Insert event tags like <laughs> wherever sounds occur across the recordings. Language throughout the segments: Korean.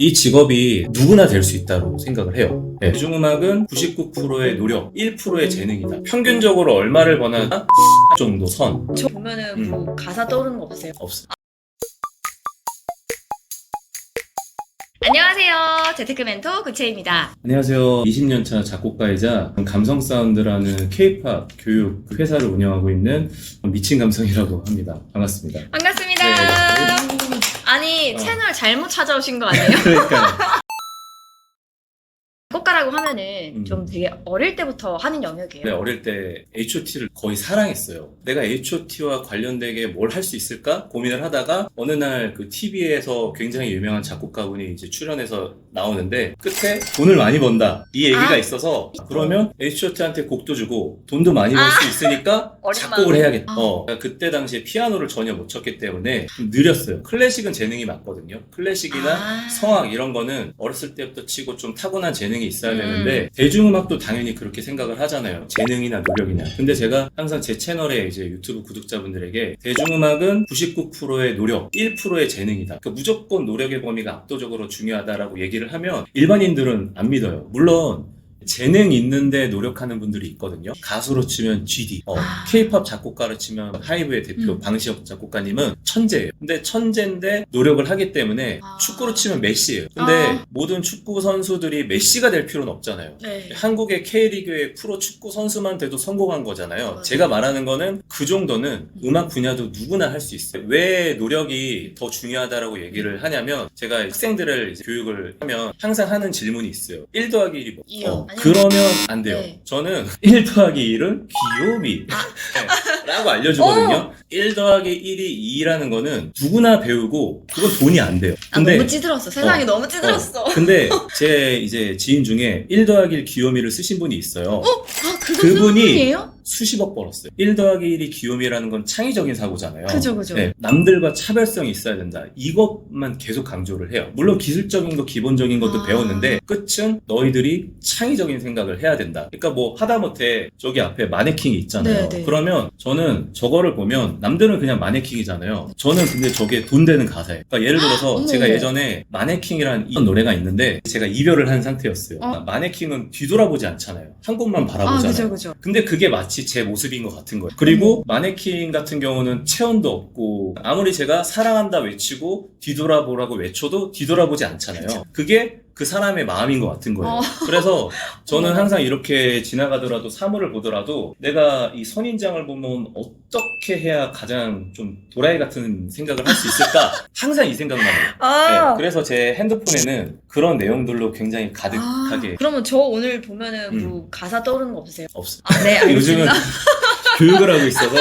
이 직업이 누구나 될 수 있다고 생각을 해요. 네. 대중음악은 99%의 노력, 1%의 재능이다. 평균적으로 얼마를 버나 정도 선 저 보면은 음. 뭐 가사 떠오르는 거 없어요? 없어. 안녕하세요. 재테크 멘토 구채입니다. 안녕하세요. 20년차 작곡가이자 감성 사운드라는 K-팝 교육 회사를 운영하고 있는 미친 감성이라고 합니다. 반갑습니다. 반갑습니다. 네. 아니 어. 채널 잘못 찾아오신 거 아니에요? <laughs> 그러니까 작곡가라고 하면은 음. 좀 되게 어릴 때부터 하는 영역이에요. 네, 어릴 때 H.O.T.를 거의 사랑했어요. 내가 H.O.T.와 관련되게 뭘 할 수 있을까 고민을 하다가 어느 날 그 TV에서 굉장히 유명한 작곡가분이 이제 출연해서 나오는데 끝에 돈을 많이 번다 이 얘기가 아. 있어서 그러면 H.O.T.한테 곡도 주고 돈도 많이 벌수 아. 있으니까 <laughs> 어린 작곡을. 해야겠다. 아. 어, 그때 당시에 피아노를 전혀 못 쳤기 때문에 좀 느렸어요. 클래식은 재능이 맞거든요. 클래식이나 아. 성악 이런 거는 어렸을 때부터 치고 좀 타고난 재능이 있어야 음. 되는데 대중음악도 당연히 그렇게 생각을 하잖아요. 재능이나 노력이냐. 근데 제가 항상 제 채널에 이제 유튜브 구독자분들에게 대중음악은 99%의 노력, 1%의 재능이다. 그 무조건 노력의 범위가 압도적으로 중요하다라고 얘기를 하면 일반인들은 안 믿어요. 물론 재능 있는데 노력하는 분들이 있거든요. 가수로 치면 GD, 어, 아. K-팝 작곡가로 치면 하이브의 대표 음. 방시혁 작곡가님은 천재예요. 근데 천재인데 노력을 하기 때문에 아. 축구로 치면 메시예요. 근데 아. 모든 축구 선수들이 메시가 될 필요는 없잖아요. 네. 한국의 K리그의 프로 축구 선수만 돼도 성공한 거잖아요. 맞아요. 제가 말하는 거는 그 정도는 음악 분야도 누구나 할 수 있어요. 왜 노력이 더 중요하다라고 얘기를 하냐면 제가 학생들을 교육을 하면 항상 하는 질문이 있어요. 1 더하기 1이 뭐? 이요. 어, 그러면 안 돼요. 네. 저는 <laughs> 1 더하기 1은 귀요미. 아. 네, 라고 알려주거든요. 1 더하기 1이 2라는 거는 누구나 배우고 그건 돈이 안 돼요. 아, 너무 찌들었어. 세상이 어. 너무 찌들었어. 어, 근데 <laughs> 제 이제 지인 중에 1 더하기 1 귀요미를 쓰신 분이 있어요. 아, 그거 그분이- 그분이에요? 수십억 벌었어요. 1 더하기 1이 귀요미라는 건 창의적인 사고잖아요. 그죠, 그죠. 네, 남들과 차별성이 있어야 된다. 이것만 계속 강조를 해요. 물론 기술적인 거, 기본적인 것도 아. 배웠는데 끝은 너희들이 창의적인 생각을 해야 된다. 그러니까 뭐 하다못해 저기 앞에 마네킹이 있잖아요. 네, 네. 그러면 저는 저거를 보면 남들은 그냥 마네킹이잖아요. 저는 근데 저게 돈 되는 가사예요. 그러니까 예를 들어서 어머. 제가 예전에 마네킹이라는 이 노래가 있는데 제가 이별을 한 상태였어요. 어? 마네킹은 뒤돌아보지 않잖아요. 한 곳만 아, 바라보잖아요. 그죠, 그죠. 근데 그게 마치 제 모습인 것 같은 거예요. 그리고 마네킹 같은 경우는 체온도 없고 아무리 제가 사랑한다 외치고 뒤돌아보라고 외쳐도 뒤돌아보지 않잖아요. 그게 그 사람의 마음인 것 같은 거예요. 어. 그래서 <laughs> 저는 어. 항상 이렇게 지나가더라도 사물을 보더라도 내가 이 선인장을 보면 어떻게 해야 가장 좀 도라이 같은 생각을 할 수 있을까? <laughs> 항상 이 생각만 해요. 아, 네, 그래서 제 핸드폰에는 그런 내용들로 굉장히 가득하게 아, 그러면 저 오늘 보면은 음. 뭐 가사 떠오르는 거 없으세요? 없어요. 아, 네, <laughs> 요즘은 알겠습니다. 교육을 하고 있어서.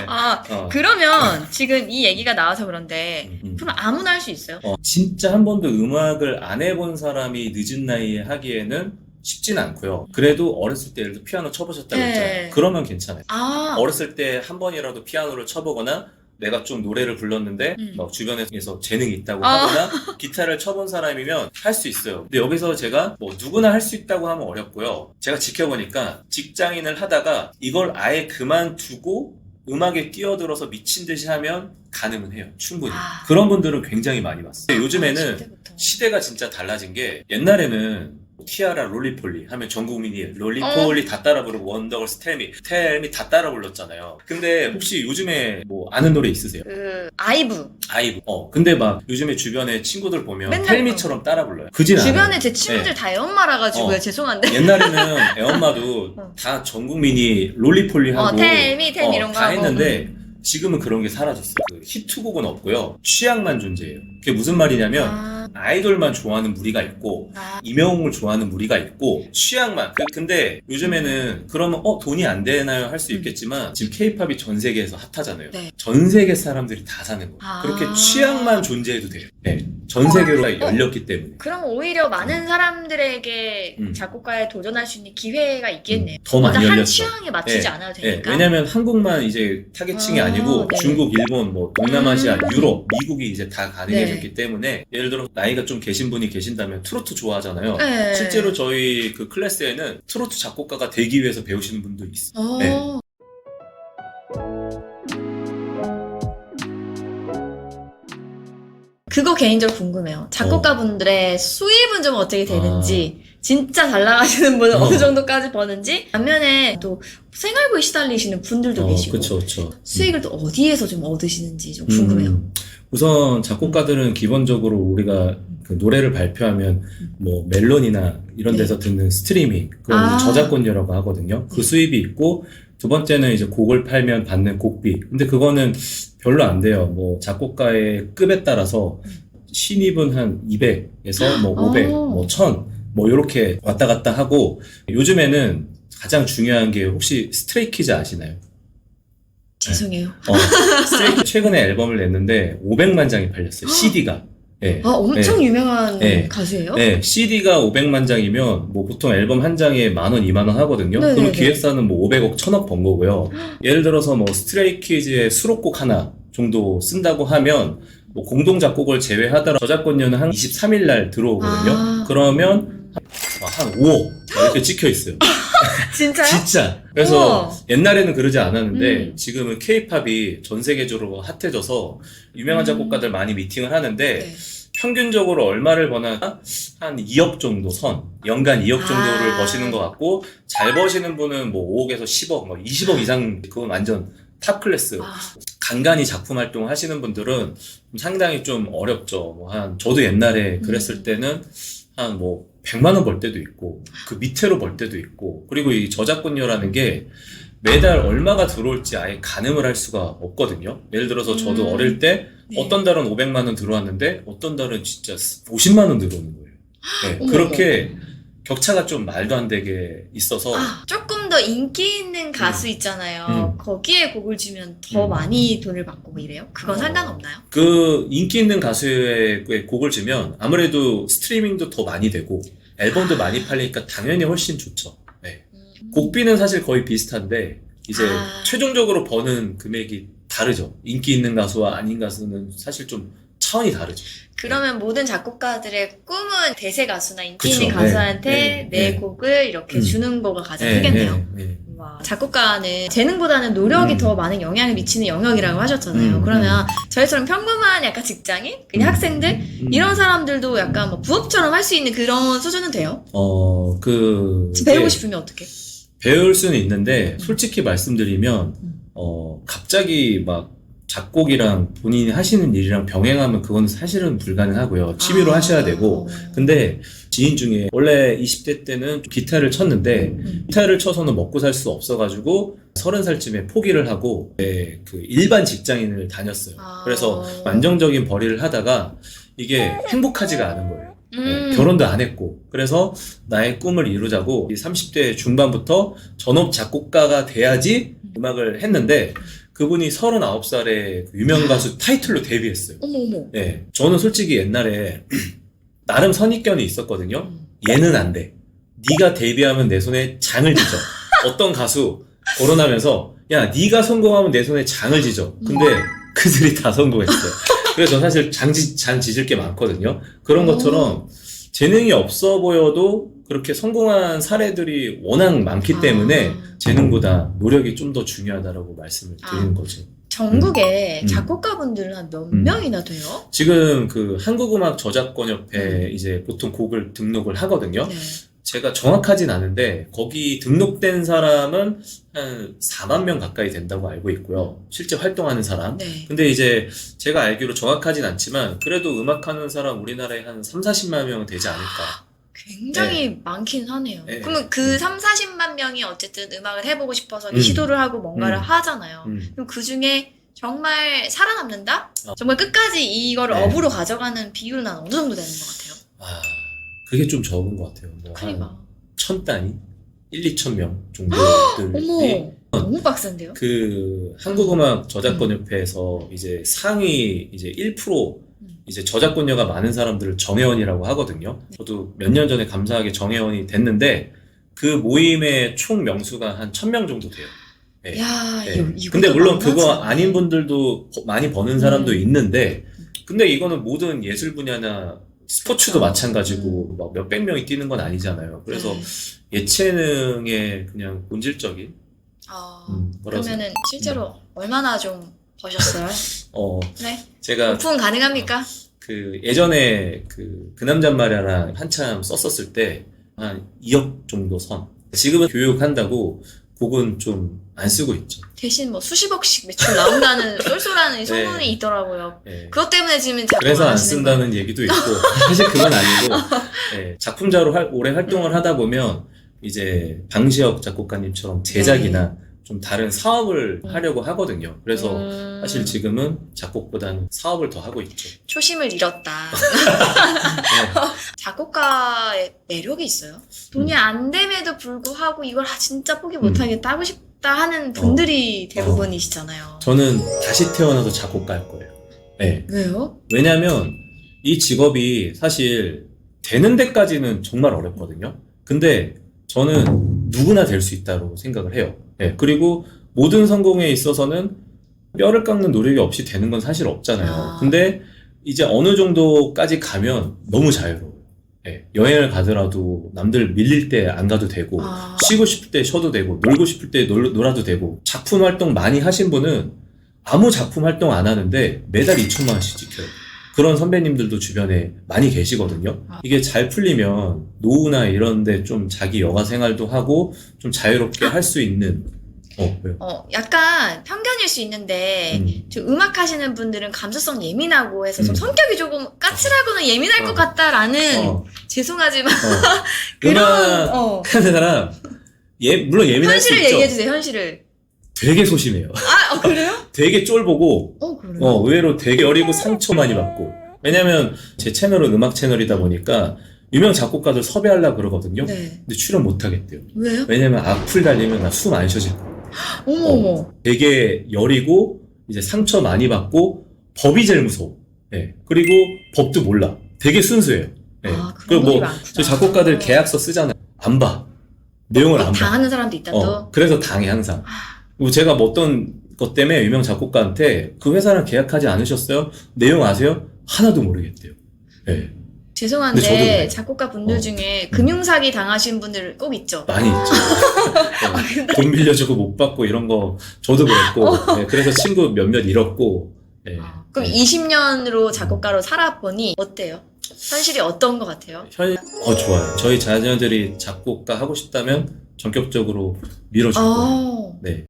네. 아, 어. 그러면 지금 이 얘기가 나와서 그런데 음, 음. 그럼 아무나 할 수 있어요? 어, 진짜 한 번도 음악을 안 해본 사람이 늦은 나이에 하기에는 쉽진 않고요. 그래도 어렸을 때 예를 들어 피아노 쳐보셨다고 네. 했잖아요. 그러면 괜찮아요. 아, 어렸을 때 한 번이라도 피아노를 쳐보거나 내가 좀 노래를 불렀는데 음. 막 주변에서 재능이 있다고 아. 하거나 <laughs> 기타를 쳐본 사람이면 할 수 있어요. 근데 여기서 제가 뭐 누구나 할 수 있다고 하면 어렵고요. 제가 지켜보니까 직장인을 하다가 이걸 아예 그만두고 음악에 뛰어들어서 미친 듯이 하면 가능은 해요. 충분히. 아. 그런 분들은 굉장히 많이 봤어요. 근데 아, 요즘에는 그때부터. 시대가 진짜 달라진 게 옛날에는 티아라 롤리폴리 하면 전 국민이 롤리폴리 다 따라 부르고 원더걸스 텔미 텔미 다 따라 불렀잖아요. 근데 혹시 요즘에 뭐 아는 노래 있으세요? 그 아이브 아이브. 어 근데 막 요즘에 주변에 친구들 보면 맨날 텔미처럼 따라 불러요. 그진 않아요. 주변에 제 친구들 다 애엄마라 가지고요. 어. 죄송한데. 옛날에는 <laughs> 애엄마도 어. 다 전 국민이 롤리폴리 하고 어, 텔미 텔미 어, 이런 거 다 하고. 했는데 지금은 그런 게 사라졌어요. 그 히트곡은 없고요. 취향만 존재해요. 그게 무슨 말이냐면 아, 아이돌만 좋아하는 무리가 있고 아, 이명웅을 좋아하는 무리가 있고 취향만 그- 근데 요즘에는 그러면 어 돈이 안 되나요 할수 음. 있겠지만 지금 케이팝이 전 세계에서 핫하잖아요 네. 전 세계 사람들이 다 사는 거예요 아. 그렇게 취향만 존재해도 돼요 네. 전 세계로 열렸기 때문에 그럼 오히려 많은 사람들에게 음. 작곡가에 도전할 수 있는 기회가 있겠네요. 음, 더 많이 진짜 한 열렸어. 취향에 맞추지 네. 않아도 네, 되니까. 왜냐면 한국만 이제 타겟층이 아, 아니고 네. 중국, 일본, 뭐 동남아시아, 음. 유럽, 미국이 이제 다 가능해졌기 네. 때문에 예를 들어 나이가 좀 계신 분이 계신다면 트로트 좋아하잖아요. 네. 실제로 저희 그 클래스에는 트로트 작곡가가 되기 위해서 배우시는 분도 있어요. 어. 네. 그거 개인적으로 궁금해요. 작곡가분들의 수입은 좀 어떻게 되는지, 진짜 잘 나가시는 분은 아. 어. 어. 느 정도까지 버는지, 반면에 또 생활고에 시달리시는 분들도 어, 계시고, 그쵸, 그쵸. 수익을 또 어디에서 좀 얻으시는지 좀 궁금해요. 음, 우선 작곡가들은 기본적으로 우리가 그 노래를 발표하면 뭐 멜론이나 이런 네. 데서 듣는 스트리밍 그건 아. 저작권료라고 하거든요. 그 네. 수입이 있고 두 번째는 이제 곡을 팔면 받는 곡비. 근데 그거는 별로 안 돼요. 뭐 작곡가의 급에 따라서 신입은 한 200에서 뭐 500, 어. 뭐 1000, 뭐 이렇게 왔다 갔다 하고 요즘에는 가장 중요한 게 혹시 스트레이키즈 아시나요? 죄송해요. 어, 스트레이키 최근에 앨범을 냈는데 500만 장이 팔렸어요. CD가. 네. 아, 엄청 유명한 네. 가수예요? 네, CD가 500만 장이면 뭐 보통 앨범 한 장에 만 원, 2만 원 하거든요. 네네네. 그럼 기획사는 뭐 500억, 1000억 번 거고요. 예를 들어서 뭐 스트레이키즈의 수록곡 하나 정도 쓴다고 하면 뭐 공동 작곡을 제외하더라도 저작권료는 한 23일 날 들어오거든요. 아. 그러면 한 5억 이렇게 찍혀 있어요. <laughs> 진짜요? 진짜. 그래서 우와. 옛날에는 그러지 않았는데 음. 지금은 케이팝이 전 세계적으로 핫해져서 유명한 음. 작곡가들 많이 미팅을 하는데 네. 평균적으로 얼마를 버나 한 2억 정도 선 연간 2억 정도를 아. 버시는 것 같고 잘 버시는 분은 뭐 5억에서 10억, 뭐 20억 이상 그건 완전 탑 클래스. 아, 간간히 작품 활동을 하시는 분들은 좀 상당히 좀 어렵죠. 뭐 한 저도 옛날에 그랬을 음. 때는 한뭐 100만 원 벌 때도 있고 그 밑으로 벌 때도 있고 그리고 이 저작권료라는 게 매달 얼마가 들어올지 아예 가늠을 할 수가 없거든요. 예를 들어서 저도 음. 어릴 때 네. 어떤 달은 500만 원 들어왔는데 어떤 달은 진짜 50만 원 들어오는 거예요. 네, 어머, 그렇게 격차가 좀 말도 안 되게 있어서 아, 조금 더 인기 있는 가수 있잖아요. 음. 거기에 곡을 주면 더 음. 많이 돈을 받고 뭐 이래요? 그건 어. 상관없나요? 그 인기 있는 가수의 곡을 주면 아무래도 스트리밍도 더 많이 되고 앨범도 많이 팔리니까 당연히 훨씬 좋죠. 네. 음. 곡비는 사실 거의 비슷한데 이제 아. 최종적으로 버는 금액이 다르죠. 인기 있는 가수와 아닌 가수는 사실 좀 차원이 다르죠. 그러면 모든 작곡가들의 꿈은 대세 가수나 인기 그쵸. 있는 가수한테 네, 내 네. 곡을 이렇게 음. 주는 거가 가장 네, 크겠네요. 네, 네. 와, 작곡가는 재능보다는 노력이 음. 더 많은 영향을 미치는 영역이라고 하셨잖아요. 음, 그러면 저희처럼 평범한 약간 직장인, 그냥 음. 학생들 음. 이런 사람들도 약간 뭐 부업처럼 할 수 있는 그런 수준은 돼요? 어, 그 배우고 싶으면 어떻게? 배울 수는 있는데 솔직히 말씀드리면 음. 어 갑자기 막 작곡이랑 본인이 하시는 일이랑 병행하면 그건 사실은 불가능하고요. 취미로 아. 하셔야 되고. 근데 지인 중에 원래 20대 때는 기타를 쳤는데 음. 기타를 쳐서는 먹고 살 수 없어가지고 30살쯤에 포기를 하고 네, 그 일반 직장인을 다녔어요. 아. 그래서 안정적인 벌이를 하다가 이게 행복하지가 않은 거예요. 네, 음. 결혼도 안 했고 그래서 나의 꿈을 이루자고 이 30대 중반부터 전업 작곡가가 돼야지 음악을 했는데 그분이 39살에 유명 가수 타이틀로 데뷔했어요. 어머 어머. 네, 저는 솔직히 옛날에 <clears throat> 나름 선입견이 있었거든요. 음. 얘는 안 돼. 네가 데뷔하면 내 손에 장을 지져. <laughs> 어떤 가수 거론하면서 야 네가 성공하면 내 손에 장을 지져. 근데 그들이 다 성공했어요. 그래서 저 사실 장지 장 지질 게 많거든요. 그런 것처럼 재능이 없어 보여도 그렇게 성공한 사례들이 워낙 많기 때문에 아. 재능보다 노력이 좀 더 중요하다라고 말씀을 드리는 아. 거죠. 전국에 음. 작곡가분들은 한 몇 음. 명이나 돼요? 지금 그 한국음악 저작권협회 음. 이제 보통 곡을 등록을 하거든요. 네. 제가 정확하진 않은데 거기 등록된 사람은 한 4만 명 가까이 된다고 알고 있고요. 실제 활동하는 사람. 네. 근데 이제 제가 알기로 정확하진 않지만 그래도 음악하는 사람 우리나라에 한 3, 40만 명은 되지 않을까. 굉장히 많긴 하네요. 네. 그러면 그 음. 3, 40만 명이 어쨌든 음악을 해보고 싶어서 음. 시도를 하고 뭔가를 음. 하잖아요. 음. 그럼 그 중에 정말 살아남는다? 어. 정말 끝까지 이거를 네. 업으로 가져가는 비율은 한 어느 정도 되는 것 같아요? 아, 그게 좀 적은 것 같아요. 뭐한 그러니까. 천 단위? 1, 2천 명 정도들이 어머, 너무 빡센데요? 그 한국음악 저작권협회에서 이제 상위 이제 1% 음. 이제 저작권료가 많은 사람들을 정회원이라고 하거든요. 네. 저도 몇 년 전에 감사하게 정회원이 됐는데 그 모임의 총 명수가 한 1000명 정도 돼요. 네. 야, 네. 이거, 이거 근데 물론 그거 만만치 아닌 분들도 버- 많이 버는 사람도 음. 있는데 근데 이거는 모든 예술 분야나 스포츠도. 마찬가지고 막 몇백 명이 뛰는 건 아니잖아요. 그래서 네. 예체능의 그냥 본질적인 아, 음, 뭐라서 그러면은 실제로 얼마나 좀 버셨어요? 어 네. 제가 오픈 가능합니까? 그 예전에 그, 그 남자 말야랑 한참 썼었을 때 한 2억 정도 선. 지금은 교육한다고 곡은 좀 안 쓰고 있죠. 대신 뭐 수십억씩 매출 나온다는 <laughs> 쏠쏠한 이 소문이 네. 있더라고요. 예. 그것 때문에 지금 작품을 그래서 안. 쓴다는 얘기도 있고 사실 그건 아니고 예, <laughs> 작품자로 할- 오래 활동을 하다 보면 이제 방시혁 작곡가님처럼 제작이나 좀 다른 사업을 음. 하려고 하거든요. 그래서 음, 사실 지금은 작곡보다는 사업을 더 하고 있죠. 초심을 잃었다. <laughs> 네. 작곡가의 매력이 있어요. 돈이 음. 안 됨에도 불구하고 이걸 아, 진짜 포기 못하겠다 하고 싶다 하는 분들이 어. 대부분이시잖아요. 저는 다시 태어나도 작곡가일 거예요. 네. 왜요? 왜냐면 이 직업이 사실 되는 데까지는 정말 어렵거든요. 근데 저는 누구나 될 수 있다고 생각을 해요. 예, 그리고 모든 성공에 있어서는 뼈를 깎는 노력이 없이 되는 건 사실 없잖아요. 아. 근데 이제 어느 정도까지 가면 너무 자유로워요. 예, 여행을 가더라도 남들 밀릴 때 안 가도 되고, 아. 쉬고 싶을 때 쉬어도 되고, 놀고 싶을 때 놀, 놀아도 되고, 작품 활동 많이 하신 분은 아무 작품 활동 안 하는데 매달 2천만 원씩 지켜요. 그런 선배님들도 주변에 많이 계시거든요. 아. 이게 잘 풀리면 노후나 이런데 좀 자기 여가 생활도 하고 좀 자유롭게 할 수 있는 어 왜요? 어, 약간 편견일 수 있는데 음. 저 음악 하시는 분들은 감수성 예민하고 해서 좀 음. 성격이 조금 까칠하고는 예민할 어. 것 같다라는 어, 죄송하지만 어. <laughs> 그런 음악 어, 하는 사람 예 물론 예민할 수 현실을 있죠. 얘기해 주세요. 현실을. 되게 소심해요. 아, 어, 그래요? <laughs> 되게 쫄보고 어, 어, 의외로 되게 어리고 상처 많이 받고. 왜냐면 제 채널은 음악 채널이다 보니까 유명 작곡가들 섭외하려고 그러거든요. 네. 근데 출연 못 하겠대요. 왜요? 왜냐면 악플 달리면 나 숨 안 쉬어질 거야. <gasps> 어머 어머. 되게 여리고 이제 상처 많이 받고 법이 제일 무서워. 예. 그리고 법도 몰라. 되게 순수해요. 예. 아, 그런 그리고 분이 뭐 많구나. 저 작곡가들 계약서 쓰잖아요. 안 봐. 내용을 안 봐. 당하는 사람도 있다 또. 어, 그래서 당해 항상. 그리고 제가 뭐 어떤 것 때문에 유명 작곡가한테 그 회사랑 계약하지 않으셨어요? 내용 아세요? 하나도 모르겠대요. 예. 저도 죄송한데. 작곡가 분들 어. 중에 금융사기 당하신 분들 꼭 있죠. 많이 있죠. <laughs> 예. 돈 빌려주고 못 받고 이런 거 저도 그랬고, 예, 그래서 친구 몇몇 잃었고, 예. 아, 그럼 예. 20년으로 작곡가로 살아보니 어때요? 현실이 어떤 것 같아요? 현, 어, 좋아요. 저희 자녀들이 작곡가 하고 싶다면 전격적으로 밀어줄 거예요. 아, 네.